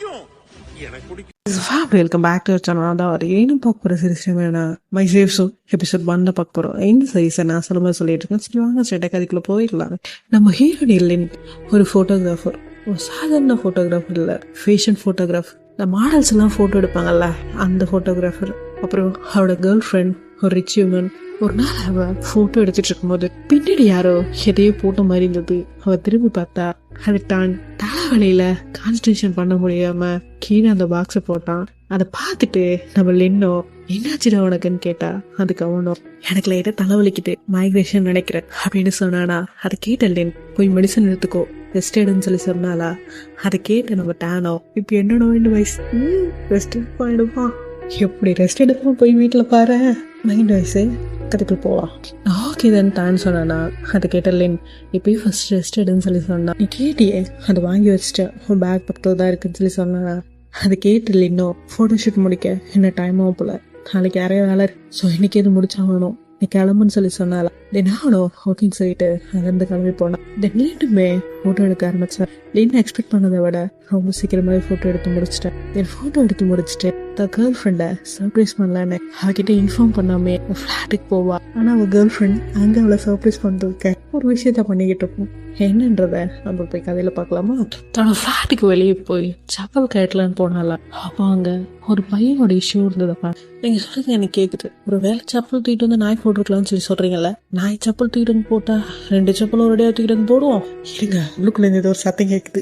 பிடிக்கும். எனக்கு பிடிக்கும். வெல்கம் பேக் டு சேனல் அதான் அது பார்க்க போகிற சீரிஸ் என்ன மை சேஃப் ஷோ எபிசோட் ஒன்ல பார்க்க போகிறோம் இந்த சீரிஸ் நான் சொல்லும்போது சொல்லிட்டு இருக்கேன். சரி வாங்க ஸ்ட்ரெட்டாக அதுக்குள்ளே போயிடலாம். நம்ம ஹீரோ இல்லைன் ஒரு ஃபோட்டோகிராஃபர் ஒரு சாதாரண ஃபோட்டோகிராஃபர் இல்லை ஃபேஷன் ஃபோட்டோகிராஃபர் இந்த மாடல்ஸ் எல்லாம் ஃபோட்டோ எடுப்பாங்கல்ல அந்த ஃபோட்டோகிராஃபர் அப்புறம் அவரோட கேர்ள் ஃப்ரெண்ட் ஒரு ரிச் உமன் ஒரு நாள் அவ ஃபோட்டோ எடுத்துட்டு இருக்கும்போது பின்னாடி யாரோ எதையோ போட்ட மாதிரி இருந்தது. அவ திரும்பி பார்த்தா அது தான் தலைவலையில் கான்சன்ட்ரேஷன் பண்ண முடியாம கீழே அந்த பாக்ஸை போட்டான். அதை பார்த்துட்டு நம்ம லென்னோ என்னாச்சுடா உனக்குன்னு கேட்டா? அதுக்கு அவனும் எனக்கு லைட்டாக தலைவலிக்குது மைக்ரேஷன் நினைக்கிறேன் அப்படின்னு சொன்னானா. அதை கேட்ட லென் போய் மெடிசன் எடுத்துக்கோ ரெஸ்ட் எடுன்னு சொல்லி சொன்னாலா அதை கேட்டு நம்ம டேனோ இப்போ என்னோட வேண்டு வயசு? ரெஸ்ட் எடுப்பாயிடுமா எப்படி ரெஸ்ட் எடுப்போம் போய் வீட்டில் பாரு மைண்ட் வயசு கதைக்குள் போகலாம் ஓகே தான் தான் சொன்னானா? அதை கேட்ட லின் இப்போயே ஃபஸ்ட் ரெஸ்ட் எடுன்னு சொல்லி சொன்னான். நீ கேட்டியே? அதை வாங்கி வச்சுட்டேன். உன் பேக் பக்கத்தில் தான் இருக்குன்னு சொல்லி சொன்னானா? அதை கேட்டு இன்னும். ஃபோட்டோஷூட் முடிக்க. என்ன டைம் ஆகும் போல. நாளைக்கு நிறைய வேலை ஸோ இன்னைக்கு எது முடிச்சாகணும்? நீ கிளம்புன்னு சொல்லி சொன்னால தென் நானும் ஓகேன்னு சொல்லிட்டு அங்கேருந்து கிளம்பி போனேன். தென் மீண்டுமே ஃபோட்டோ எடுக்க ஆரம்பிச்சேன். லீன் எக்ஸ்பெக்ட் பண்ணதை விட ரொம்ப சீக்கிரமாவே ஃபோட்டோ எடுத்து முடிச்சிட்டேன். என் ஃபோட்டோ எடுத்து முடிச்சுட்டு த கேர்ள் ஃப்ரெண்டை சர்ப்ரைஸ் பண்ணலான்னு அவகிட்ட இன்ஃபார்ம் பண்ணாமே ஃப்ளாட்டுக்கு போவா. ஆனால் அவள் கேர்ள் ஃப்ரெண்ட் அங்கே அவளை சர்ப்ரைஸ் பண்ணுறதுக்கு ஒரு விஷயத்த பண்ணிக்கிட்டு இருப்போம். என்னன்றத நம்ம போய் கதையில் பார்க்கலாமா? தன்னோட ஃப்ளாட்டுக்கு வெளியே போய் செப்பல் கேட்டலான்னு போனால அப்போ அங்கே ஒரு பையனோட இஷ்யூ இருந்ததப்பா நீங்கள் சொல்றது எனக்கு கேட்குது ஒரு வேலை செப்பல் தூக்கிட்டு வந்து நாய் போட்டுருக்கலாம்னு சொல்லி சொல்கிறீங்கல்ல நாய் செப்பல் தூக்கிட்டு போட்டா ரெண்டு செப்பல் ஒரேடியாக தூக்கிட்டு போடுவோம். இருங்க உள்ளுக்குள்ள இருந்து ஏதோ ஒரு சத்தம் கேட்குது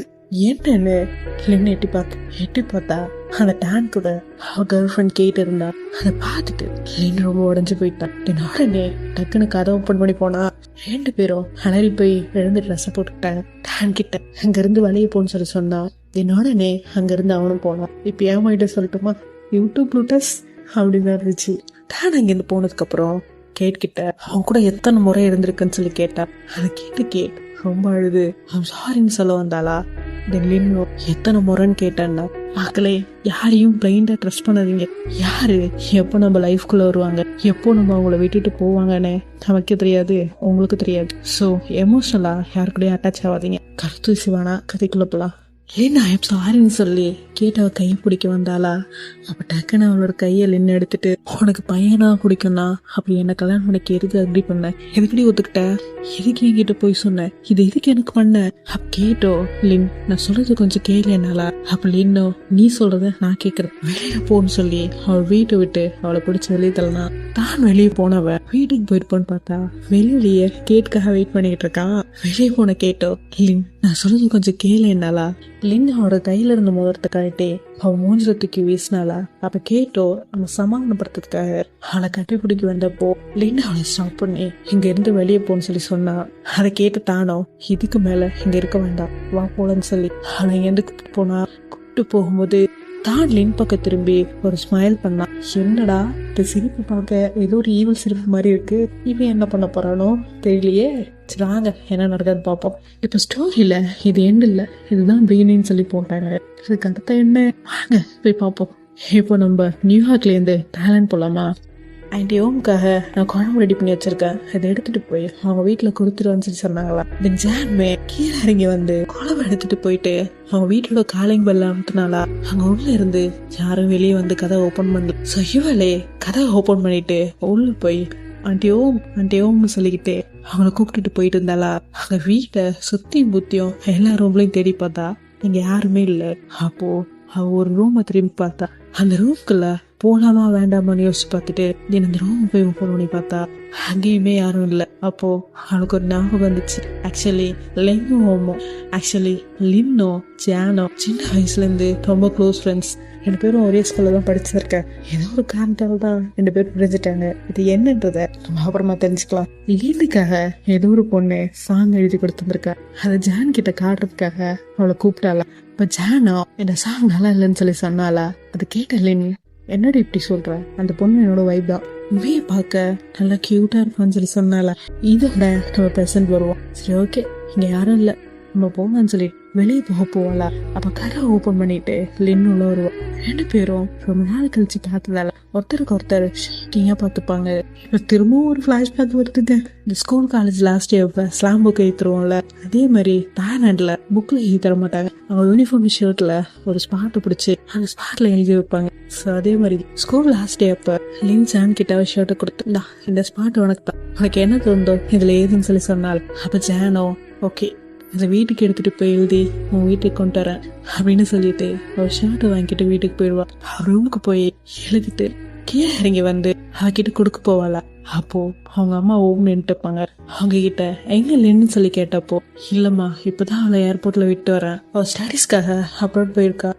என்னன்னு இல்லைன்னு எட்டி பார்த்து எட்டி பார்த்தா அந்த டேன் கூட அவ கேர்ள் ஃப்ரெண்ட் கேட்டு இருந்தா. அதை பார்த்துட்டு லின் ரொம்ப உடஞ்சு போயிட்டான் என் உடனே டக்குன்னு கதை ஓப்பன் பண்ணி போனா. ரெண்டு பேரும் அனல் போய் எழுந்து ட்ரெஸ்ஸை போட்டுக்கிட்டேன் டேன் கிட்ட அங்கிருந்து வெளியே போன்னு சொல்லி சொன்னா என் உடனே அங்கிருந்து அவனும் போனான் இப்போ ஏமாயிட்ட சொல்லட்டுமா? யூடியூப் ப்ளூட்டஸ் அப்படின்னு இருந்துச்சு. டேன் அங்கேருந்து போனதுக்கப்புறம் கேட்கிட்ட அவன் கூட எத்தனை முறை இருந்திருக்குன்னு சொல்லி கேட்டா அதை கேட்டு கேட் ரொம்ப அழுது. அவன் சாரின்னு சொல்ல வந்தாளா? டெல்லின்னு எத்தனை முறைன்னு கேட்டேன்னா மக்களே யாரையும் பிளைண்டா ட்ரஸ்ட் பண்ணாதீங்க. யாரு எப்போ நம்ம லைஃப்குள்ள வருவாங்க? எப்போ நம்ம அவங்கள விட்டுட்டு போவாங்கன்னு நமக்கு தெரியாது உங்களுக்கு தெரியாது. ஸோ எமோஷனலா யாருக்கூடயும் அட்டாச் ஆகாதீங்க. கருத்து சிவானா கதைக்குள்ள போலாம். ஏன்னா ஐம் சாரின்னு சொல்லி கேட்டவ கையை பிடிக்க வந்தாளா? அப்ப டக்குன்னு அவளோட கையை நின்று எடுத்துட்டு உனக்கு பையனா பிடிக்கும்னா? அப்படி என்ன கல்யாணம் பண்ணிக்க எதுக்கு அக்ரி பண்ண? எதுக்கடி ஒத்துக்கிட்ட? எதுக்கு என்கிட்ட போய் சொன்ன? இது எதுக்கு எனக்கு பண்ண? அப்ப கேட்டோ லின் நான் சொல்றது கொஞ்சம் கேளு என்னால. அப்ப லின்னோ நீ சொல்றத நான் கேக்குறேன். வெளியே போன்னு சொல்லி அவள் வீட்டை விட்டு அவளை பிடிச்சி வெளியே தள்ளனா. தான் வெளியே போனவ. வீட்டுக்கு போயிருப்போன்னு பார்த்தா வெளியிலேயே கேட்காக வெயிட் பண்ணிக்கிட்டு இருக்கான் வெளியே போன கேட்டோ லின் நான் சொல்றது கொஞ்சம் கேளு என்னாலா? லின் அவளோட கையில இருந்த மோதிரத்தை கழட்டி அவ மூஞ்சில தூக்கி வீசினாளா? அப்ப கேட்டோ நம்ம சமாதானப்படுத்துறதுக்காக அவளை கட்டி பிடிக்க வந்தப்போ லின் அவளை ஸ்டாப் பண்ணி இங்க இருந்து வெளியே போன்னு சொல்லி சொன்னா. அதை கேட்டு தானோ இதுக்கு மேல இங்க இருக்க வேண்டாம். வா போலன்னு சொல்லி அவளை இங்கேருந்து கூப்பிட்டு போனா. கூப்பிட்டு போகும்போது தான் லின் பக்கம் திரும்பி ஒரு ஸ்மைல் பண்ணா என்னடா இந்த சிரிப்பு பார்க்க ஏதோ ஒரு ஈவில் சிரிப்பு மாதிரி இருக்கு. இவன் என்ன பண்ண போறானோ தெரியலையே. சரி வாங்க என்ன நடக்குதுன்னு பார்ப்போம். இப்போ ஸ்டோரியில் இது எண்ட் இல்லை. இதுதான் பிகினின்னு சொல்லி போட்டாங்க. இதுக்கு அடுத்த என்ன? வாங்க போய் பார்ப்போம். இப்போ நம்ம நியூயார்க்லேருந்து டேலண்ட் போகலாமா அண்ட் இவங்களுக்காக நான் குழம்பு ரெடி பண்ணி வச்சிருக்கேன். இதை எடுத்துட்டு போய் அவங்க வீட்டில் கொடுத்துருவான்னு சொல்லி சொன்னாங்களா? தென் ஜான்மே கீழே இறங்கி வந்து குழம்பு எடுத்துட்டு போயிட்டு அவங்க வீட்டோட காலிங் பெல்ல அமுத்தினாலா அங்க உள்ள இருந்து யாரும் வெளியே வந்து கதை ஓபன் பண்ணல. ஸோ இவளே கதை ஓபன் பண்ணிட்டு உள்ள போய் ஆண்டி ஓம் ஆண்டி ஓம்னு சொல்லிக்கிட்டு அவங்கள கூப்பிட்டுட்டு போயிட்டு இருந்தாளா? அங்க வீட்டை சுத்தியும் புத்தியும் எல்லா ரூம்லயும் தேடி பார்த்தா இங்க யாருமே இல்லை. அப்போ அவ ஒரு ரூமை திரும்பி பார்த்தா அந்த ரூம்குள்ள போகலாமா வேண்டாமான்னு யோசிச்சு பார்த்துட்டு நீ ரூம் போய் ஃபோன் பண்ணி பார்த்தா அங்கேயுமே யாரும் இல்லை. அப்போ அவளுக்கு ஒரு ஞாபகம் வந்துச்சு. ஆக்சுவலி லிங்கும் ஹோமோ ஆக்சுவலி லின்னோ ஜானோ சின்ன வயசுலேருந்து ரொம்ப க்ளோஸ் ஃப்ரெண்ட்ஸ் ரெண்டு பேரும் ஒரே ஸ்கூல்ல தான் படிச்சிருக்கேன். ஏதோ ஒரு காரணத்தால் தான் ரெண்டு பேரும் பிரிஞ்சுட்டாங்க. இது என்னன்றத நம்ம அப்புறமா தெரிஞ்சுக்கலாம். லீனுக்காக ஏதோ ஒரு பொண்ணு சாங் எழுதி கொடுத்துருக்கா அதை ஜான் கிட்ட காட்டுறதுக்காக அவளை கூப்பிட்டாளா. இப்போ ஜானோ இந்த சாங் நல்லா இல்லைன்னு சொல்லி சொன்னாலா அது கேட்ட லின் என்னடி இப்படி சொல்ற? அந்த பொண்ணு என்னோட வைப் தான். உண்மையை பார்க்க நல்லா கியூட்டா இருப்பான்னு சொல்லி சொன்னால. இதோட நம்ம ப்ரெசன்ட் வருவோம். சரி ஓகே இங்க யாரும் இல்லை. நம்ம போங்கன்னு சொல்லி வெளியே போக போகல. அப்ப கரை ஓபன் பண்ணிட்டு லின் உள்ள வருவோம் ரெண்டு பேரும் ரொம்ப நாள் கழிச்சு பார்த்ததால ஒருத்தருக்கு ஒருத்தர் ஷாக்கிங்கா பார்த்துப்பாங்க. திரும்பவும் ஒரு ஃபிளாஷ்பேக் வருதுங்க. இந்த school college last year slam book ஏத்துருவோம்ல. அதே மாதிரி தாய்லாண்ட்ல புக்ல எழுதி தர மாட்டாங்க. அவங்க யூனிஃபார்ம் ஷர்ட்ல ஒரு ஸ்பாட்டை பிடிச்சி அந்த ஸ்பாட்ல எழுதி வைப்பாங்க. ஸோ அதே மாதிரி ஸ்கூல் லாஸ்ட் டே அப்போ லின் சான் கிட்ட ஷர்ட்டை கொடுத்துருந்தா. இந்த ஸ்பாட் உனக்கு தான். உனக்கு என்ன தோணுதோ இதில் ஏதுன்னு சொல்லி சொன்னால் அப்போ ஜானோ ஓகே அதை வீட்டுக்கு எடுத்துட்டு போய் எழுதி உன் வீட்டுக்கு கொண்டு வரேன் அப்படின்னு சொல்லிட்டு ஒரு ஷர்ட்டை வாங்கிட்டு வீட்டுக்கு போயிடுவா. ரூமுக்கு போய் எழுதிட்டு கீழே இறங்கி வந்து அவகிட்ட கொடுக்க போவாளா. அப்போ அவங்க அம்மா ஓம் நின்றுப்பாங்க அவங்க கிட்ட எங்க நின்னு சொல்லி கேட்டப்போ? இல்லம்மா இப்பதான் அவளை ஏர்போர்ட்ல விட்டு வரேன். அவள் ஸ்டடீஸ்க்காக அப்ரோட் போயிருக்கா.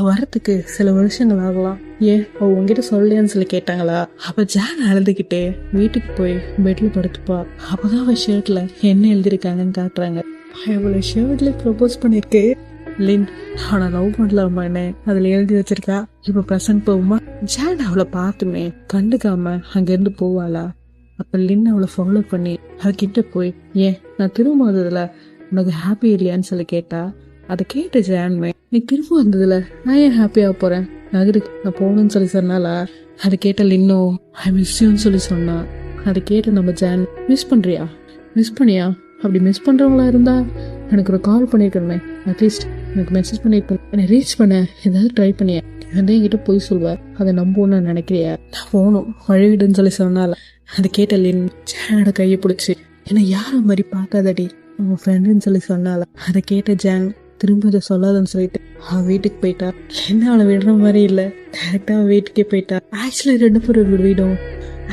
வரத்துக்கு சில வருஷங்கள் ஆகலாம். ஏன் அவ உங்ககிட்ட சொல்லியான்னு சொல்லி கேட்டாங்களா? அப்ப ஜான் அழுதுகிட்டு வீட்டுக்கு போய் பெட்ல படுத்துப்பா. அப்பதான் அவ ஷர்ட்ல என்ன எழுதிருக்காங்கன்னு காட்டுறாங்க. அவளை ஷர்ட்ல ப்ரப்போஸ் பண்ணிருக்கு. லின் அவனை லவ் பண்ணலாமா என்ன? அதுல எழுதி வச்சிருக்கா. இப்ப பிரசன்ட் போகுமா? ஜான் அவளை பார்த்துமே கண்டுக்காம அங்க இருந்து போவாளா? அப்ப லின் அவளை ஃபாலோ பண்ணி அவகிட்ட போய் ஏன் நான் திரும்ப வந்ததுல உனக்கு ஹாப்பி இல்லையான்னு சொல்லி கேட்டா? அதை கேட்டு ஜான்மே நீ திரும்ப வந்ததுல நான் ஏன் ஹாப்பியாக போறேன்? நகருக்கு நான் போகணும்னு சொல்லி சொன்னாலா அதை கேட்ட லின்னோ ஐ மிஸ் யூன்னு சொல்லி சொன்னா. அதை கேட்டு நம்ம ஜான் மிஸ் பண்றியா? மிஸ் பண்ணியா? அப்படி மிஸ் பண்ணுறவங்களா இருந்தால் எனக்கு ஒரு கால் பண்ணியிருக்கணுமே அட்லீஸ்ட் எனக்கு மெசேஜ் பண்ணிருக்கேன் என்னை ரீச் பண்ண. ஏதாவது ட்ரை பண்ணியா. வந்து என்கிட்ட போய் சொல்வ? அதை நான் நினைக்கிறியா? நான் போகணும். வழிவிடுன்னு சொல்லி சொன்னால. அதை கேட்ட லின். கையை பிடிச்சி. என்னை யார மாதிரி பார்க்காதடி? உன் ஃப்ரெண்டுன்னு சொல்லி சொன்னால. அதை கேட்ட ஜேங் திரும்ப அதை சொல்லாதன்னு சொல்லிட்டு அவன் வீட்டுக்கு போயிட்டா. என்ன அவளை விடுற மாதிரி இல்லை. டேரெக்டாக அவன் வீட்டுக்கே போயிட்டா. ஆக்சுவலி ரெண்டு பேரோட வீடும்.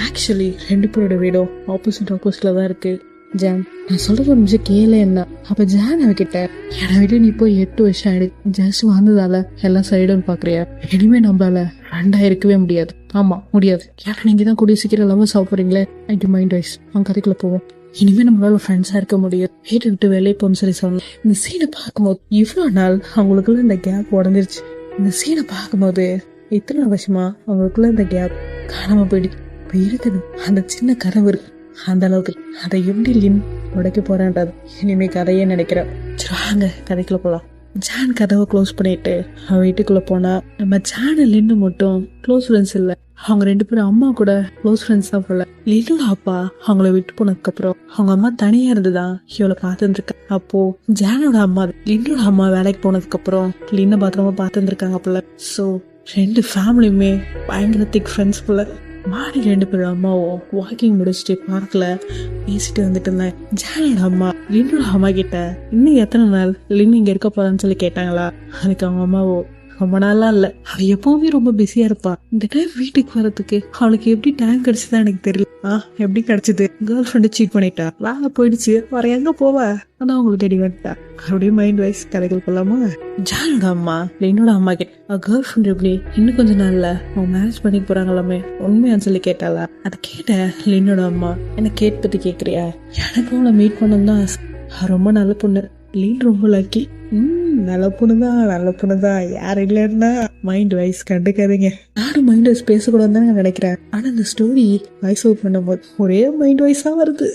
ஆக்சுவலி ரெண்டு பேரோட வீடும் ஆப்போசிட் ஆப்போசிட்ல தான் இருக்குது ஜான் நான் சொல்கிற ஒரு நிமிஷம் கேளு என்ன? அப்ப ஜான் அவகிட்ட என்னை விட நீ போய் எட்டு வருஷம் ஆயிடுச்சு ஜஸ்ட் வந்ததால எல்லாம் சைடுன்னு பாக்குறியா? இனிமே நம்மளால ரெண்டா இருக்கவே முடியாது. ஆமா முடியாது. ஏன்னா நீங்க தான் கூடிய சீக்கிரம் லவ் சாப்பிட்றீங்களே ஐடி மைண்ட் வைஸ் அவங்க கதைக்குள்ள போவோம். இனிமே நம்மளால ஃப்ரெண்ட்ஸா இருக்க முடியாது. வீட்டை விட்டு வெளியே போகணும்னு சொல்லி சொன்னேன். இந்த சீனை பார்க்கும்போது இவ்வளவு நாள் அவங்களுக்குள்ள இந்த கேப் உடஞ்சிருச்சு. இந்த சீனை பார்க்கும்போது இத்தனை வருஷமா அவங்களுக்குள்ள இந்த கேப் காணாம போயிடுச்சு. இப்ப இருக்குது அந்த சின்ன கனவு இருக்கு. அந்த அளவுக்கு அதை எப்படி லின் உடைக்க போறான்றது? இனிமே கதையே நினைக்கிறேன். சரி வாங்க கதைக்குள்ள போலாம். ஜான் கதவை க்ளோஸ் பண்ணிட்டு அவன் வீட்டுக்குள்ள போனா நம்ம ஜான் லின்னு மட்டும் க்ளோஸ் ஃப்ரெண்ட்ஸ் இல்ல. அவங்க ரெண்டு பேரும் அம்மா கூட க்ளோஸ் ஃப்ரெண்ட்ஸ் தான் போல. லில்லோட அப்பா அவங்கள விட்டு போனதுக்கு அப்புறம் அவங்க அம்மா தனியா இருந்துதான் இவளை பார்த்துருந்துருக்கா. அப்போ ஜானோட அம்மா லின்னோட அம்மா வேலைக்கு போனதுக்கு அப்புறம் லின்ன பார்த்துருந்துருக்காங்க பார்த்துருக்காங்க போல. சோ ரெண்டு ஃபேமிலியுமே பயங்கர திக் ஃப்ரெண்ட்ஸ் போல. மாடி ரெண்டு பேரும் அம்மாவும் வாக்கிங் முடிச்சுட்டு பார்க்கல பேசிட்டு வந்துட்டு இருந்தேன். ஜானியோட அம்மா. லின்னோட அம்மா கிட்ட. இன்னும் எத்தனை நாள் லின் இங்க இருக்க போறான்னு சொல்லி கேட்டாங்களா? அதுக்கு அவங்க அம்மாவோ ரொம்ப நாளா இல்ல. அவ எப்பவுமே ரொம்ப பிஸியா இருப்பா. இந்த டைம் வீட்டுக்கு வரதுக்கு அவளுக்கு எப்படி டைம் கிடைச்சதா எனக்கு தெரியல. ஆ எப்படி கிடைச்சது? கேர்ள் ஃப்ரெண்டு சீட் பண்ணிட்டா. வேலை போயிடுச்சு. வர எங்க போவ? ஆனா அவங்களுக்கு தேடி வந்துட்டா. அப்படியே மைண்ட் வைஸ் கதைகள் போலாமா ஜானோட அம்மா என்னோட அம்மா கிட்ட கேர்ள் ஃப்ரெண்ட் எப்படி? இன்னும் கொஞ்ச நாள்ல அவங்க மேரேஜ் பண்ணிக்க போறாங்களாமே. உண்மையான்னு சொல்லி கேட்டாளா? அதை கேட்ட லின்னோட அம்மா என்ன கேட் பத்தி கேக்குறியா? எனக்கு அவளை மீட் பண்ணணும் தான் ரொம்ப நல்ல பொண்ணு. லீன் ரொம்ப லக்கி ம் நல்ல பொண்ணுதான் நல்ல பொண்ணுதான். யார் இல்லைன்னா மைண்ட் வைஸ் கண்டுக்காதீங்க. நானும் மைண்ட் வைஸ் பேசக்கூடாதுன்னு தான் நான் நினைக்கிறேன். ஆனால் இந்த ஸ்டோரி வாய்ஸ் அவுட் பண்ணும்போது ஒரே மைண்ட் வைஸா வருது.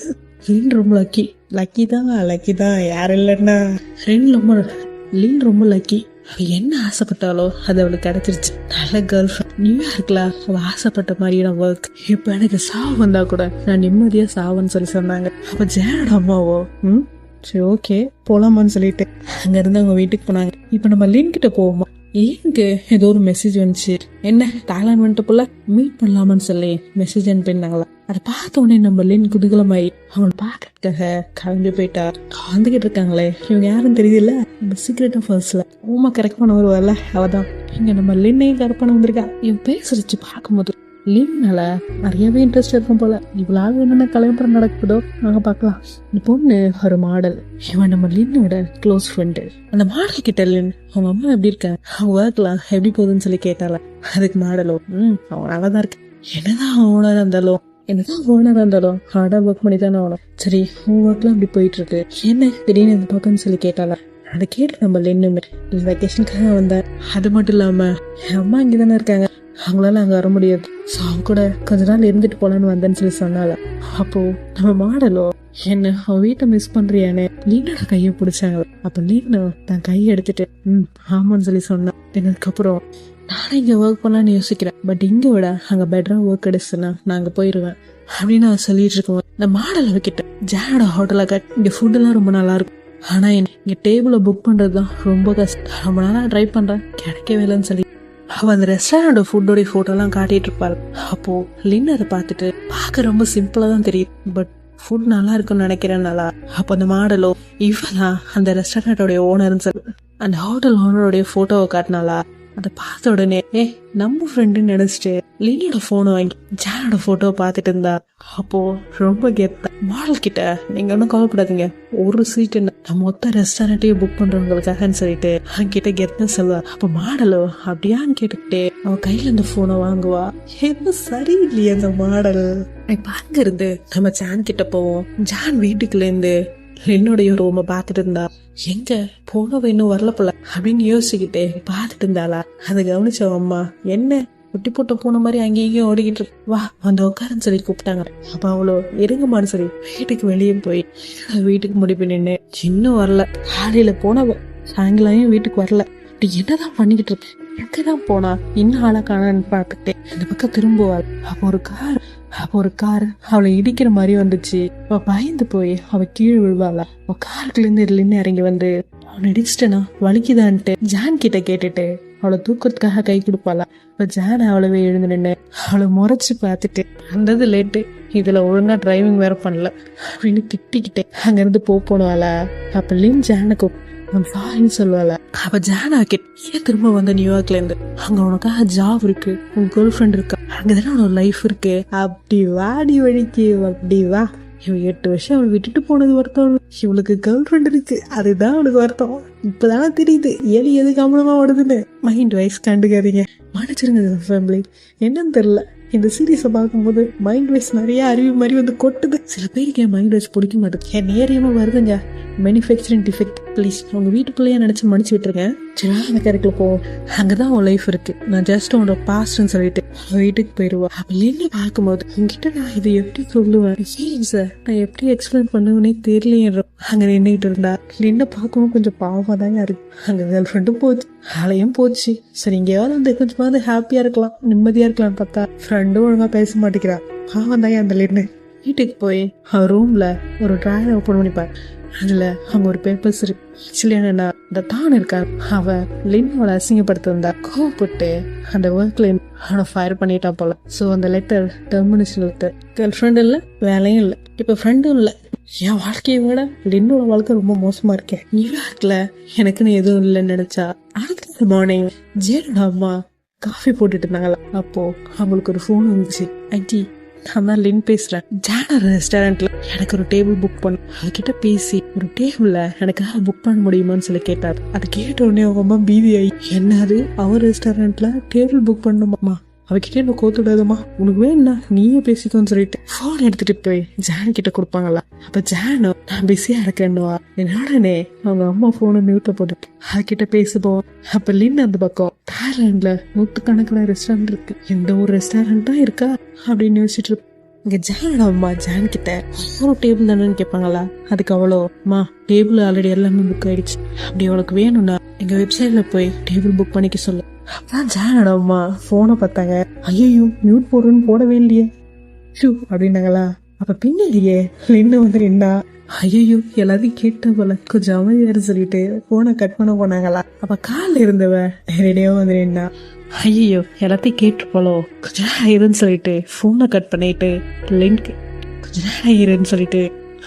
லீன் ரொம்ப லக்கி லக்கி தான் லக்கி தான். யார் இல்லைன்னா. ரெண்டு ரொம்ப லீன் ரொம்ப லக்கி அவள் என்ன ஆசைப்பட்டாலோ அது அவளுக்கு கிடைச்சிருச்சு. நல்ல கேர்ள் ஃப்ரெண்ட் நியூயார்க்கில் அவள் ஆசைப்பட்ட மாதிரியான ஒர்க் இப்போ எனக்கு சாவு வந்தால் கூட நான் நிம்மதியாக சாவுன்னு சொல்லி சொன்னாங்க. அப்போ ஜேனோட அம்மாவோ ம் சரி ஓகே போலாமான்னு சொல்லிட்டு அங்கேருந்து அவங்க வீட்டுக்கு போனாங்க. இப்போ நம்ம லின் கிட்ட போவோமா? லிங்க்கு ஏதோ ஒரு மெசேஜ் வந்துச்சு. என்ன தாய்லாந்து வந்துட்டு போல? மீட் பண்ணலாமான்னு சொல்லி மெசேஜ் அனுப்பியிருந்தாங்களா? அதை பார்த்த உடனே நம்ம லின் குதூகலமாயி அவங்களை பார்க்கறதுக்காக கலந்து போயிட்டா. கலந்துகிட்டு இருக்காங்களே. இவங்க யாரும் தெரியல நம்ம சீக்ரெட் ஆஃப் ஹர்ஸ்ல ஓமா கரெக்ட் பண்ண வருவாள்ல அவதான் இங்க நம்ம லின்னையும் கரெக்ட் பண்ண வந்திருக்கா? இவன் பேசுறச்சு பார்க்கும்போது லின்னால நிறையவே இன்ட்ரெஸ்ட் இருக்கும் போல. இவளால என்னென்ன கல்யாணம் நடக்குதோ நாங்க பார்க்கலாம். இந்த பொண்ணு ஒரு மாடல் இவன் நம்ம லின்னோட க்ளோஸ் ஃப்ரெண்டு அந்த மாடல் கிட்ட லின் அவங்க அம்மா எப்படி இருக்காங்க அவங்க ஒர்க்லாம் எப்படி போகுதுன்னு சொல்லி கேட்டால அதுக்கு மாடலோ ம் அவன் நல்லா தான் இருக்கு என்னதான் ஓனர் இருந்தாலும் என்னதான் ஓனர் இருந்தாலும் ஹார்டா ஒர்க் பண்ணி தானே ஆகணும். சரி உன் ஒர்க்லாம் அப்படி போயிட்டு இருக்கு? என்ன திடீர்னு இந்த பக்கம்னு சொல்லி கேட்டால அதை கேட்டு நம்ம லின்னுமே வெக்கேஷனுக்காக வந்தேன். அது மட்டும் இல்லாம என் அம்மா இங்கே தானே இருக்காங்க. அவங்களால அங்கே வர முடியாது. ஸோ அவங்க கூட கொஞ்ச நாள் இருந்துட்டு போலான்னு வந்தேன்னு சொல்லி சொன்னால. அப்போ நம்ம மாடலோ என்ன அவன் வீட்டை மிஸ் பண்றியானே? லீனோட கையை பிடிச்சாங்க. அப்ப லீனோ நான் கையை எடுத்துட்டு ம் ஆமான்னு சொல்லி சொன்னான் அதுக்கப்புறம் நானும் இங்கே ஒர்க் பண்ணலான்னு யோசிக்கிறேன். பட் இங்கே விட அங்கே பெட்டராக ஒர்க் கிடைச்சுன்னா நான் அங்கே போயிடுவேன் அப்படின்னு நான் சொல்லிட்டு இருக்கேன் இந்த மாடல் வைக்கிட்ட ஜேனோட ஹோட்டலை கட் இங்கே ஃபுட்டெல்லாம் ரொம்ப நல்லா இருக்கும். ஆனால் இங்கே இங்க புக் பண்ணுறது தான் ரொம்ப கஷ்டம். ரொம்ப நாளாக ட்ரை பண்ணுறேன் கிடைக்கவே இல்லைன்னு சொல்லி அவ அந்த ரெஸ்டாரண்டோட ஃபுட்டோடைய ஃபோட்டோலாம் காட்டிட்டு இருப்பாள். அப்போ லின் அதை பார்த்துட்டு பார்க்க ரொம்ப சிம்பிளா தான் தெரியுது பட் ஃபுட் நல்லா இருக்கும்னு நினைக்கிறேன் நல்லா அப்போ அந்த மாடலோ இவதான் அந்த ரெஸ்டாரண்டோடைய ஓனர்னு சொல்லி அந்த ஹோட்டல் ஓனருடைய ஃபோட்டோவை காட்டினாலா அதை பார்த்த உடனே ஏ நம்ம ஃப்ரெண்டுன்னு நினைச்சிட்டு லின்னோட ஃபோனை வாங்கி ஜானோட ஃபோட்டோவை பார்த்துட்டு இருந்தா. அப்போ ரொம்ப கெத்தா மாடல் கிட்ட நீங்க ஒன்றும் கவலைப்படாதீங்க. ஒரு சீட்டு நான் மொத்த ரெஸ்டாரண்ட்டையும் புக் பண்றவங்களுக்காகன்னு சொல்லிட்டு அவன்கிட்ட கெத்தா சொல்லுவா. அப்போ மாடலோ அப்படியான்னு கேட்டுக்கிட்டே அவன் கையில இந்த போனை வாங்குவா. என்ன சரியில்லையே அந்த மாடல். இப்ப அங்க இருந்து நம்ம ஜான் கிட்ட போவோம். ஜான் வீட்டுக்குள்ள இருந்து என்னுடைய ரூமை பார்த்துட்டு இருந்தா. எங்க? போனவ இன்னும் வரல போல. அப்படின்னு யோசிச்சுக்கிட்டே பார்த்துட்டு இருந்தாளா? அதை கவனிச்ச அம்மா என்ன? குட்டி போட்ட போன மாதிரி அங்கேயும் இங்கேயும் ஓடிக்கிட்டு இருக்கு. வா வந்து உட்காருன்னு சொல்லி கூப்பிட்டாங்க. அப்ப அவ்வளோ இருங்கம்மான்னு சொல்லி வீட்டுக்கு வெளியே போய் வீட்டுக்கு முடிப்பு நின்று இன்னும் வரல. காலையில போனவ சாயங்காலம் வீட்டுக்கு வரல. அப்படி என்னதான் பண்ணிக்கிட்டு இருக்கு? எங்கதான் போனா? இன்னும் ஆளா காணான்னு பார்த்துக்கிட்டே இந்த பக்கம் திரும்புவாள் அப்போ ஒரு கார் அப்போ ஒரு கார் அவளை இடிக்கிற மாதிரி வந்துச்சு. அவ பயந்து போய் அவ கீழே விழுவாளா? அவ காருக்குள்ள இருந்து இறங்கி வந்து அவனை அடிச்சிட்டேனா வலிக்குதான்ட்டு ஜான் கிட்ட கேட்டுட்டு அவளை தூக்கத்துக்காக கை கொடுப்பாளா? இப்ப ஜான் அவளவே எழுந்து நின்று அவளை முறைச்சு பார்த்துட்டு வந்தது லேட்டு. இதுல ஒழுங்கா டிரைவிங் வேற பண்ணல. அப்படின்னு திட்டிக்கிட்டே அங்க இருந்து போ போனவாளா? அப்ப லின் ஜானுக்கு சாரின்னு சொல்லுவாள? அப்ப ஜானா கிட்ட ஏன் திரும்ப வந்த நியூயார்க்ல இருந்து? அங்க உனக்காக ஜாப் இருக்கு. உன் கேர்ள் ஃப்ரெண்ட் இருக்கா அங்கதானே உனக்கு லைஃப் இருக்கு. அப்படி வாடி வழிக்கு அப்படி வா. இவன் எட்டு வருஷம் அவளை விட்டுட்டு போனது வருத்தம். இவளுக்கு கேர்ள் ஃப்ரெண்ட் இருக்கு அதுதான் அவளுக்கு வருத்தம். இப்பதானே தெரியுது ஏலி எது கவனமா ஓடுதுன்னு. Mind wise கண்டுக்காதீங்க. மன்னிச்சிருங்க ஃபேமிலி என்னன்னு தெரியல. இந்த சீரீஸை பார்க்கும்போது மைண்ட் வைஸ் நிறைய அறிவு மாதிரி வந்து கொட்டுது. சில பேருக்கு என் மைண்ட் வைஸ் பிடிக்க மாட்டேது என் நேரியமா வருதுங்க. மேனுஃபேக்சரிங் டிஃபெக்ட் ப்ளீஸ் உங்க வீட்டுக்குள்ளேயே நினைச்சு மன்னிச்சு விட்டுருங்க. சரி அந்த கேரக்டர் போ அங்கதான் உன் லைஃப் இருக்கு. நான் ஜஸ்ட் உன்னோட பாஸ்ட்னு சொல்லிட்டு வீட்டுக்கு போயிடுவா அப்படின்னு பார்க்கும்போது? உங்ககிட்ட நான் இதை எப்படி சொல்லுவேன்? சார் நான் எப்படி எக்ஸ்பிளைன் பண்ணுவேனே தெரியலையே அங்க நின்றுட்டு இருந்தா. நின்று பார்க்கவும் கொஞ்சம் பாவமா தான் இருக்கு. அங்க கேர்ள் ஃப்ரெண்டும் போச்சு. வேலையும் போச்சு. சரி இங்கேயாவது வந்து கொஞ்சமாவது ஹாப்பியா இருக்கலாம் நிம்மதியா இருக்கலாம்னு பார்த்தா ஃப்ரெண்டும் ஒழுங்கா பேச மாட்டேங்கிறா. பாவம் தான் அந்த லின்னு வீட்டுக்கு போய் அவன் ரூம்ல ஒரு ட்ராயர் ஓப்பன் பண்ணிப்பார் அதுல அவங்க ஒரு பேப்பர்ஸ் இருக்கு. ஆக்சுவலி என்னன்னா இந்த தான் இருக்கார் அவ லின்னோட அசிங்கப்படுத்திருந்தா. கோவப்பட்டு அந்த ஒர்க்ல அவனை ஃபயர் பண்ணிட்டான் போல. ஸோ அந்த லெட்டர் டெர்மினேஷன் லெட்டர் கேர்ள் ஃப்ரெண்டும் இல்லை வேலையும் இல்லை. இப்போ ஃப்ரெண்டும் இல்லை. என் வாழ்க்கையை விட லின்னோட வாழ்க்கை ரொம்ப மோசமா இருக்கேன் நியூயார்க்ல எனக்குன்னு எதுவும் இல்லைன்னு நினைச்சா அடுத்த மார்னிங் ஜேனோட அம்மா காஃபி போட்டுட்டு இருந்தாங்களா. அப்போ அவங்களுக்கு ஒரு ஃபோன் வந்துச்சு. ஐடி நான் தான் லின் பேசுறேன். ஜானா ரெஸ்டாரண்ட்ல எனக்கு ஒரு டேபிள் புக் பண்ண. அவகிட்ட பேசி ஒரு டேபிள்ல எனக்காக புக் பண்ண முடியுமான்னு சொல்லி கேட்டார். அது கேட்ட உடனே ரொம்ப அம்மா பீதி ஆகி என்னது அவர் ரெஸ்டாரண்ட்ல டேபிள் புக் பண்ணுமாமா அவகிட்ட என்ன கோத்துடாதம்மா உனக்கு வேணும்னா நீயே பேசிக்கோன்னு சொல்லிட்டு. ஃபோன் எடுத்துட்டு போய் ஜான் கிட்ட கொடுப்பாங்களா அப்ப ஜானோ நான் பிஸியா இருக்கேன்னுவா என்னோடனே அவங்க அம்மா போனை மியூட்ல போட்டு அவகிட்ட பேசுவோம். அப்ப லின் அந்த பக்கம் தாய்லாந்துல நூற்றுக்கணக்கில் ரெஸ்டாரண்ட் இருக்கு. எந்த ஒரு ரெஸ்டாரண்ட் தான் இருக்கா? அப்படின்னு யோசிச்சுட்டு இங்க ஜானோட அம்மா ஜான் கிட்ட ஒரு டேபிள் தானேன்னு கேட்பாங்களா அதுக்கு அவ்வளோ அம்மா டேபிள் ஆல்ரெடி எல்லாமே புக் ஆயிடுச்சு. அப்படி அவளுக்கு வேணும்னா எங்க வெப்சைட்ல போய் டேபிள் புக் பண்ணிக்க சொல்லு. அதான் ஜானோட அம்மா போனை பார்த்தாங்க. ஐயோ மியூட் போடுறேன்னு போடவே இல்லையே. ஷூ அப்படின்னாங்களா. அப்ப பின்னாடியே நின்று வந்து நின்னா? ஐயோ எல்லாத்தையும் கேட்ட போல. கொஞ்சம் அமைதியாரு சொல்லிட்டு போனை கட் பண்ண போனாங்களா. அப்ப காலில் இருந்தவ நேரடியாக வந்து நின்னா? ஐயோ எல்லாத்தையும் கேட்டு போலோ. கொஞ்ச நேரம் ஆயிருன்னு சொல்லிட்டு ஃபோனை கட் பண்ணிட்டு லிங்க் கொஞ்ச நேரம் ஆயிருன்னு சொல்லிட்டு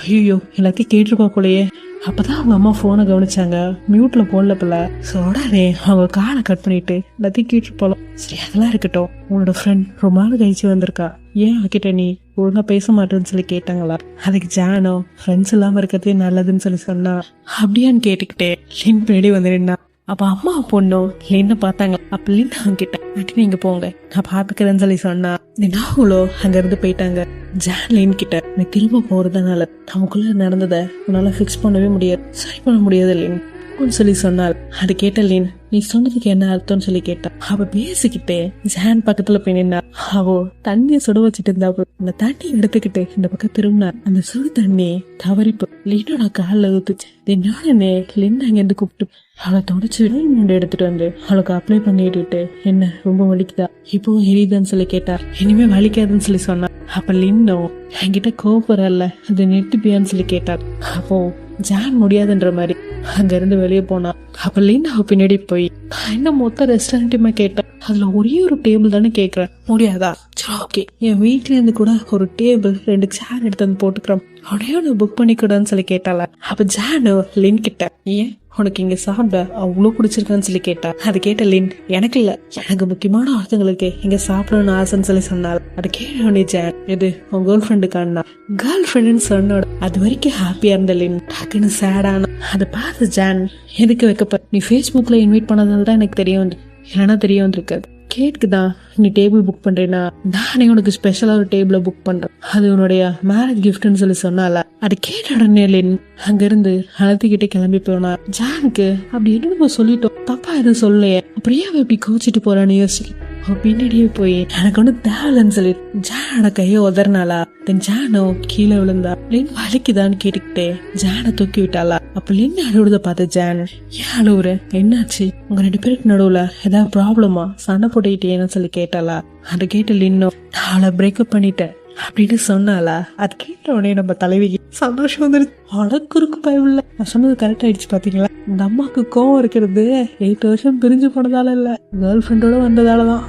ஐயோ எல்லாத்தையும் கேட்டிருப்பா போலயே அப்பதான் அவங்க அம்மா போனை கவனிச்சாங்க. மியூட்ல போடல போல ஸோ உடனே அவங்க காலை கட் பண்ணிட்டு எல்லாத்தையும் கேட்டு போலாம் சரி அதெல்லாம் இருக்கட்டும். உன்னோட ஃப்ரெண்ட் ரொம்ப நாள் கழிச்சு வந்திருக்கா. ஏன் அவகிட்ட நீ ஒழுங்கா பேச மாட்டேன்னு சொல்லி கேட்டாங்களா? அதுக்கு ஜானோ ஃப்ரெண்ட்ஸ் இல்லாம இருக்கிறதே நல்லதுன்னு சொல்லி சொன்னா. அப்படியான்னு கேட்டுக்கிட்டே லின் பின்னாடி வந்து நின்னா. அப்ப அம்மா பொண்ணும் லின்ன பார்த்தாங்க. அப்ப லின் அவங்க கிட்ட "ஆண்டி, நீங்க போங்க. நான் பாத்துக்கிறேன்னு சொல்லி சொன்னா நாகுலோ அங்க இருந்து போயிட்டாங்க. ஜான் லின் கிட்ட நீ திரும்ப போறதுனால நமக்குள்ள நடந்ததை உன்னால ஃபிக்ஸ் பண்ணவே முடியாது. சரி பண்ண முடியாது லின். அப்படின்னு சொல்லி சொன்னாள். அது கேட்ட லீன் நீ சொன்னதுக்கு என்ன அர்த்தம்னு சொல்லி கேட்டா அவ பேசிக்கிட்டே ஜான் பக்கத்துல போய் நின்னா அவ தண்ணியை சுட வச்சுட்டு இருந்தா அந்த தண்ணி எடுத்துக்கிட்டு இந்த பக்கம் திரும்பினார் அந்த சுடு தண்ணி தவறிப்பு லீனோட காலில் ஊத்துச்சு. என்னோடனே லின் அங்கிருந்து கூப்பிட்டு? அவளை தொடச்சு விட. எடுத்துட்டு வந்து அவளுக்கு அப்ளை பண்ணிட்டு என்ன ரொம்ப வலிக்குதா? இப்பவும் எரியுதான்னு சொல்லி கேட்டா இனிமே வலிக்காதுன்னு சொல்லி சொன்னா அப்ப லின்னோ என்கிட்ட கோபுரல்ல அது நிறுத்துப்பியான்னு சொல்லி கேட்டார். அப்போ ஜான் முடியாதுன்ற மாதிரி அங்க இருந்து வெளியே போனா அப்ப லின் அவ பின்னாடி போய் என்ன மொத்த ரெஸ்டாரண்ட்டுமே கேட்டேன்? அதில் ஒரே ஒரு டேபிள் தானே கேட்குறேன் முடியாதா? சரி ஓகே என் வீட்லேருந்து கூட ஒரு டேபிள் ரெண்டு சேர் எடுத்து வந்து போட்டுக்கிறோம். அப்படியே ஒன்று புக் பண்ணிக்கூடாதுன்னு சொல்லி கேட்டால. அப்போ ஜானு லின் கிட்ட ஏன்? உனக்கு இங்கே சாப்பிட அவ்வளோ பிடிச்சிருக்கான்னு சொல்லி கேட்டா. அது கேட்ட லின் எனக்கு இல்லை. எனக்கு முக்கியமான ஒருத்தங்களுக்கு இங்கே சாப்பிடணும்னு ஆசைன்னு சொல்லி சொன்னாள். அது கேட்ட ஜான் இது உன் கேர்ள் ஃப்ரெண்டுக்கானா கேர்ள் ஃப்ரெண்டுன்னு சொன்னோட. அது வரைக்கும் ஹாப்பியாக இருந்த லின் டக்குன்னு சேடான அதை பார்த்து ஜான் எதுக்கு வைக்கப்ப? நீ ஃபேஸ்புக்கில் இன்வைட் பண்ணதுனால தான் எனக்கு தெரிய வந்து இல்லைன்னா தெரிய வந்திருக்காது கேட்க்கு நீ டேபிள் புக் பண்றேன்னா நானே உனக்கு ஸ்பெஷலாக ஒரு டேபிளை புக் பண்றேன். அது உன்னுடைய மேரேஜ் கிஃப்ட்னு சொல்லி சொன்னால. அது கேட்ட உடனே லின் அங்கிருந்து அழுத்திக்கிட்டே கிளம்பி போனா ஜானுக்கு அப்படி என்னமோ சொல்லிட்டோம். தப்பா எதுவும் சொல்லலையே. அப்படியே அவ இப்படி கோச்சிட்டு போறான்னு யோசிச்சு அவ பின்னாடியே போய் எனக்கு ஒண்ணு தேவையில்லைன்னு சொல்லி ஜானோட கைய உதறினாளா? தென் ஜானோ கீழே விழுந்தா லின் வலிக்குதான்னு கேட்டுக்கிட்டே ஜானை தூக்கி விட்டாளா? அப்ப லின் அழுவுறத பார்த்த ஜான்? ஏன் அழுவுற என்னாச்சு? உங்க ரெண்டு பேருக்கு நடுவுல ஏதாவது ப்ராப்ளமா சண்டை போட்டுக்கிட்டேன்னு சொல்லி கேட்டாளா? அதை கேட்டு லின்னோ நான் அவளை பிரேக்கப் பண்ணிட்டேன். அப்படின்னு சொன்னால அது கேட்ட உடனே நம்ம தலைவிக்கு சந்தோஷம் வந்துருச்சு. அடக்குறுக்கு பயமில்ல. நான் சொன்னது கரெக்ட் ஆயிடுச்சு பாத்தீங்களா? இந்த அம்மாவுக்கு கோவம் இருக்கிறது எயிட் வருஷம் பிரிஞ்சு போனதால இல்ல. கேர்ள் ஃப்ரெண்டோட வந்ததால தான்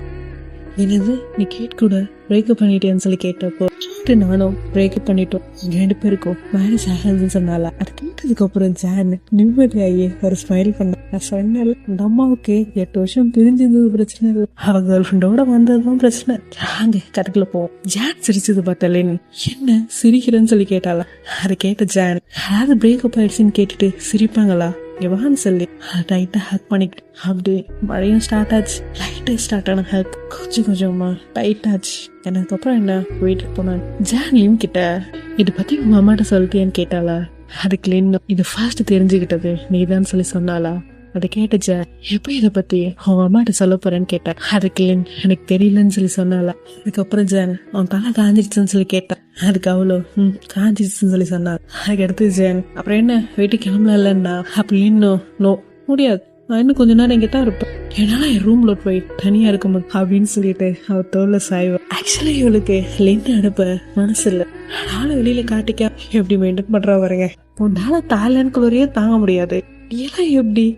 என்னது? நீ கேட்கூட பிரேக்கப் பண்ணிட்டேன்னு சொல்லி கேட்டப்போ கேட்டு நானும் பிரேக்கப் பண்ணிட்டோம். ரெண்டு பேருக்கும் மேரேஜ் ஆகாதுன்னு சொன்னால அது கேட்டதுக்கு அப்புறம் ஜான் நிம்மதியாகி ஒரு ஸ்மைல் பண்ண நான் சொன்னேன் இந்த அம்மாவுக்கு எட்டு வருஷம் பிரிஞ்சிருந்தது பிரச்சனை இல்லை. அவங்க கேர்ள் ஃப்ரெண்டோட வந்ததுதான் பிரச்சனை. நாங்க கட்டுக்குள்ள போவோம். ஜான் சிரிச்சது பார்த்தாலேன்னு என்ன சிரிக்கிறேன்னு சொல்லி கேட்டாளா? அதை கேட்ட ஜான் அதாவது பிரேக்கப் ஆயிடுச்சுன்னு கேட்டுட்டு சிரிப்பாங்களா? எவான்னு சொல்லி. லைட்டாக ஹக் பண்ணிக்கிட்டு அப்படி மழையும் ஸ்டார்ட் ஆச்சு. லைட்டாக ஸ்டார்ட் ஆன ஹக் கொஞ்சம் கொஞ்சமா டைட் ஆச்சு. எனக்கு அப்புறம் என்ன? வீட்டுக்கு போனேன் ஜான்லியும் கிட்ட இதை பத்தி உங்க அம்மாட்ட சொல்லிட்டேன்னு கேட்டாளா? அதுக்கு இன்னும் இது ஃபர்ஸ்ட் தெரிஞ்சுக்கிட்டது நீதான்னு சொல்லி சொன்னாளா? அதை கேட்டுச்ச எப்போ இதை பத்தி அவன் அம்மாட்ட சொல்ல போறேன்னு கேட்டேன் அதுக்கு எனக்கு தெரியலன்னு சொல்லி சொன்னால அதுக்கப்புறம் ஜான் அவன் தலை காஞ்சிடுச்சுன்னு சொல்லி கேட்டேன் அதுக்கு அவ்வளோ ம் காஞ்சிடுச்சுன்னு சொல்லி சொன்னாள். அதுக்கு அடுத்து ஜான் அப்புறம் என்ன? வீட்டுக்கு கிளம்பலன்னா அப்படி இன்னும் நோ முடியாது. நான் இன்னும் கொஞ்ச நேரம் இங்கே தான் இருப்பேன். என்னால் என் ரூமில் போய் தனியாக இருக்க முடியும். அப்படின்னு சொல்லிட்டு அவர் தோல்ல சாய்வா. ஆக்சுவலி இவளுக்கு லென்ட் அனுப்ப மனசு இல்லை நானும் வெளியில் காட்டிக்க எப்படி மெயின்டைன் பண்ணுறா வரேங்க உன்னால் தாய்லாந்து குளிரையே தாங்க முடியாது. ஏன்னா எப்படி?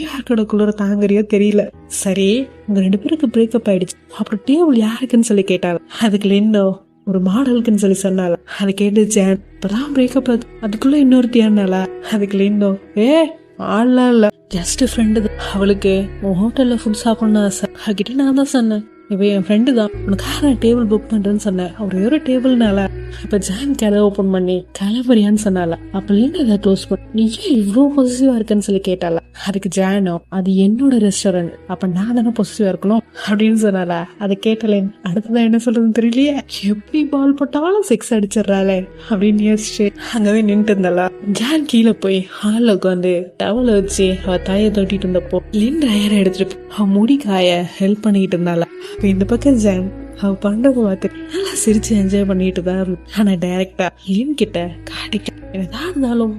யாருக்கோட குளிர தாங்குறியோ தெரியல. சரி உங்க ரெண்டு பேருக்கு பிரேக்கப் ஆயிடுச்சு. அப்புறம் டேபிள் யாருக்குன்னு சொல்லி கேட்டாள் அதுக்கு லென்னோ ஒரு மாடலுக்குன்னு சொல்லி சொன்னால அதை கேட்டு ஜேன் இப்பதான் பிரேக்கப் ஆகுது அதுக்குள்ள இன்னொருத்தியானால அதுக்கு லென்னோ ஏ ஆள்லாம் இல்ல. ஜஸ்ட் ஃப்ரெண்டு அவளுக்கு உன் ஹோட்டல்ல ஃபுட் சாப்பிடணும் ஆசை அவகிட்ட நான் தான் சொன்னேன் இப்போ என் ஃப்ரெண்டு தான். உனக்காக நான் டேபிள் புக் பண்ணுறேன்னு சொன்னேன். அவர் ஒரு டேபிள்னால இப்போ ஜான் கதை ஓப்பன் பண்ணி கிளம்புறியான்னு சொன்னால அப்போ லின் அதை க்ளோஸ் பண்ணி? நீ ஏன் இவ்வளோ பொசிட்டிவா இருக்குன்னு சொல்லி கேட்டால அதுக்கு ஜானோ அது என்னோட ரெஸ்டாரண்ட் அப்போ நான் தானே பொசிட்டிவா இருக்கணும்? அப்படின்னு சொன்னால அதை கேட்டலேன் அடுத்ததான் என்ன சொல்கிறதுன்னு தெரியலையே. எப்படி பால் போட்டாலும் செக்ஸ் அடிச்சிடுறாளே. அப்படின்னு யோசிச்சு அங்கவே நின்றுட்டு இருந்தாளா. ஜான் கீழே போய் ஹாலில் உட்காந்து டவலை வச்சு அவள் தாயை தொட்டிட்டு இருந்தப்போ லின் ரயரை எடுத்துட்டு போய் முடி காய ஹெல்ப் பண்ணிக்கிட்டு இருந்தாளா. இப்போ இந்த பக்கம் ஜாம் அவ பண்றத பார்த்து நல்லா சிரிச்சு என்ஜாய் பண்ணிட்டு தான் இருந்தேன் ஆனா டைரக்டா லின் கிட்ட காட்டிக்க என்னதான் இருந்தாலும்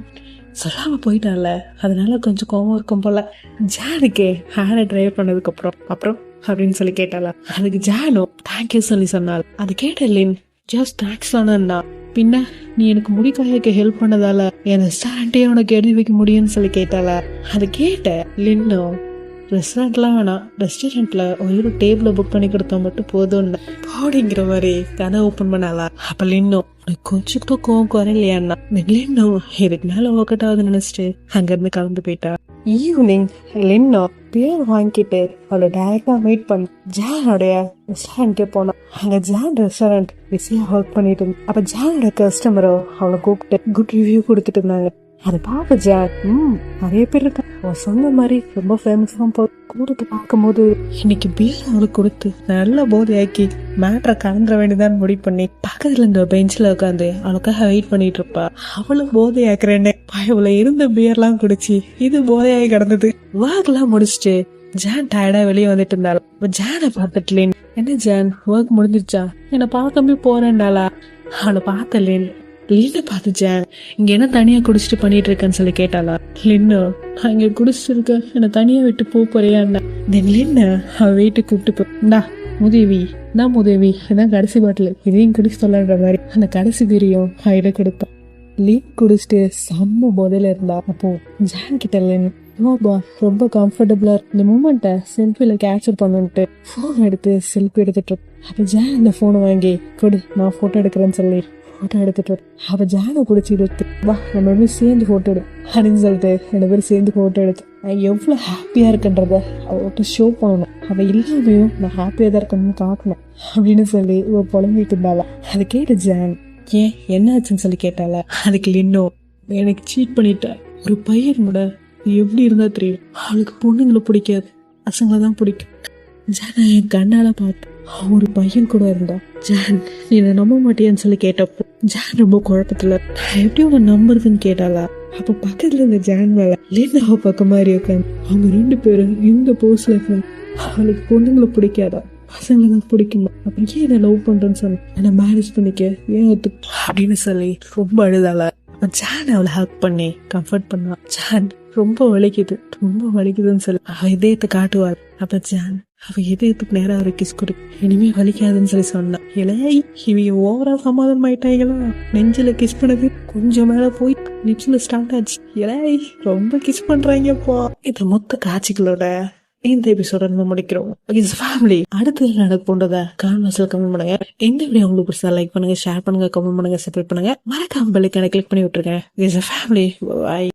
சொல்லாம போயிட்டால அதனால கொஞ்சம் கோவம் இருக்கும் போல. ஜானுக்கு ஹேரை டிரைவ் பண்ணதுக்கு அப்புறம் அப்புறம் அப்படின்னு சொல்லி கேட்டாளா. அதுக்கு ஜானோ தேங்க்யூ சொல்லி சொன்னாள். அது கேட்ட லின் ஜஸ்ட் தேங்க்ஸ் தானே பின்ன நீ எனக்கு முடி காயக்க ஹெல்ப் பண்ணதால என் ரெஸ்டாரண்ட்டே உனக்கு எழுதி வைக்க முடியும்னு சொல்லி கேட்டாளா. அது கேட்ட லின்னோ ரெஸ்டாரண்ட்லாம் வேணாம். ரெஸ்டாரண்ட்டில் ஒரு டேபிளை புக் பண்ணி கொடுத்தா மட்டும் போதும்னு பாடிங்கிற மாதிரி கதை ஓப்பன் பண்ணலாம். அப்போ லின்னோ உனக்கு கொஞ்சம் கூட கோவம் குறையிலையாண்ணா? லின்னோ இதுக்கு மேலே ஒர்க் ஆகுதுன்னு நினச்சிட்டு அங்கேருந்து கலந்து போயிட்டா. ஈவினிங் லின்னோ பேர் வாங்கிட்டு அவளை டைரக்டா மீட் பண்ணி. ஜானோடைய ரெஸ்டாரண்ட்டே போனான். அங்கே ஜான் ரெஸ்டாரண்ட் பிஸியாக ஒர்க் பண்ணிட்டு இருந்தா அப்போ ஜானோட கஸ்டமரோ அவளை கூப்பிட்டு குட் ரிவ்யூ கொடுத்துட்டு இருந்தாங்க. அதை பார்க்க ஜான் ம் நிறைய பேர் இருக்கா அவன் சொன்ன மாதிரி ரொம்ப ஃபேமஸாக போ கூடத்து பார்க்கும்போது இன்னைக்கு பீர் அவளுக்கு கொடுத்து நல்ல போதையாக்கி மேட்ரை கலந்துட வேண்டியதான் முடிவு பண்ணி பக்கத்துல இந்த பெஞ்சில் உட்காந்து அவளுக்காக வெயிட் பண்ணிட்டு இருப்பா. அவளும் போதையாக்குறேன்னு பயவுல இருந்த பியர்லாம் குடிச்சு இது போதையாகி கிடந்தது. ஒர்க்லாம் முடிச்சுட்டு ஜான் டயர்டா வெளியே வந்துட்டு இருந்தாள் அப்ப ஜானை பார்த்துட்டு என்ன ஜான் ஒர்க் முடிஞ்சிருச்சா? என்னை பார்க்காம போறேன்னாலா அவளை பார்த்தலேன் லின்னு பார்த்து ஜான் இங்க என்ன தனியா குடிச்சிட்டு பண்ணிட்டு இருக்கேன்னு சொல்லி கேட்டாளா? லின்னு நான் இங்க குடிச்சிட்டு இருக்கேன் என்னை தனியா விட்டு போக போறியான்னா தென் லின்னு அவ வீட்டுக்கு கூப்பிட்டு போ. உதவி நான் உதவி இதான் கடைசி பாட்டில். இதையும் குடிச்சு சொல்லன்ற மாதிரி. அந்த கடைசி பிரியும் கையில கொடுத்தான் லீக் குடிச்சிட்டு செம்ம போதையில் இருந்தா. அப்போ ஜான் கிட்ட லின் ரோபா ரொம்ப கம்ஃபர்டபுளா இந்த மூமெண்ட்டை செல்ஃபியில் கேப்சர் பண்ணிட்டு ஃபோன் எடுத்து செல்ஃபி எடுத்துட்டு அப்போ அப்ப ஜான் இந்த ஃபோனை வாங்கி கொடு நான் ஃபோட்டோ எடுக்கிறேன்னு சொல்லி ஃபோட்டோ எடுத்துட்டு அவள் அவ ஜானை குடிச்சு எடுத்து வா நம்ம ரெண்டு சேர்ந்து ஃபோட்டோ எடு அப்படின்னு சொல்லிட்டு ரெண்டு பேரும் சேர்ந்து ஃபோட்டோ எடுத்து நான் எவ்வளோ ஹாப்பியா இருக்குன்றத அவள்கிட்ட ஷோ பண்ணணும். அவள் இல்லாமையும் நான் ஹாப்பியா தான் இருக்கணும்னு காட்டணும் அப்படின்னு சொல்லி இவ புலம்பிட்டு இருந்தாளா. அதை கேட்ட ஜான் ஏன் என்னாச்சுன்னு சொல்லி கேட்டால அதுக்கு இன்னும் எனக்கு சீட் பண்ணிட்ட. ஒரு பையன் கூட எப்படி இருந்தா தெரியும்? அவளுக்கு பொண்ணுங்களை பிடிக்காது பசங்களை தான் பிடிக்கும். ஜான் என் கண்ணால பார்த்து ஒரு பையன் கூட இருந்தா. ஜான் நீ இதை நம்ப மாட்டியான்னு சொல்லி கேட்டப்போ ஜான் ரொம்ப குழப்பத்துல நான் எப்படி உன்னை நம்புறதுன்னு கேட்டாளா? அப்போ பக்கத்துல இருந்த ஜான் மேல லின்னாவை பக்கம் மாதிரி உட்காந்து அவங்க ரெண்டு பேரும் இந்த போஸ்ல இருக்காங்க. அவளுக்கு பொண்ணுங்களை பிடிக்காதா? பசங்களை தான் பிடிக்குமா? அப்ப ஏன் என்ன லவ் பண்றேன்னு சொன்ன? என்ன மேரேஜ் பண்ணிக்க ஏன் ஒத்துக்க அப்படின்னு சொல்லி ரொம்ப அழுதாள? அப்ப ஜான் அவளை ஹக் பண்ணி கம்ஃபர்ட் பண்ணா. ஜான் ரொம்ப வலிக்குது. ரொம்ப வலிக்குதுன்னு சொல்லி. அவ இதயத்தை காட்டுவார் அப்ப ஜான் அவ இதயத்துக்கு நேரம் அவரு கிஸ் கொடு. இனிமே வலிக்காதுன்னு சொல்லி சொன்னா. இளைய இவங்க ஓவரா சமாதானம் ஆயிட்டாங்களா நெஞ்சில கிஸ் பண்ணது கொஞ்சம் மேல போய் லிப்ஸ்ல ஸ்டார்ட் ஆச்சு. இளைய ரொம்ப கிஸ் பண்றாங்கப்பா. இந்த மொத்த காட்சிகளோட இந்த எபிசோட நம்ம முடிக்கிறோம். இட்ஸ் ஃபேமிலி அடுத்து நடக்க போன்றத கான்வர்ஸ்ல கமெண்ட் பண்ணுங்க. இந்த வீடியோ உங்களுக்கு பிடிச்சா லைக் பண்ணுங்க ஷேர் பண்ணுங்க கமெண்ட் பண்ணுங்க சப்ஸ்கிரைப் பண்ணுங்க. மறக்காம பெல்லைக்கான கிளிக் பண்ணி விட்டுருங்க. It's family bye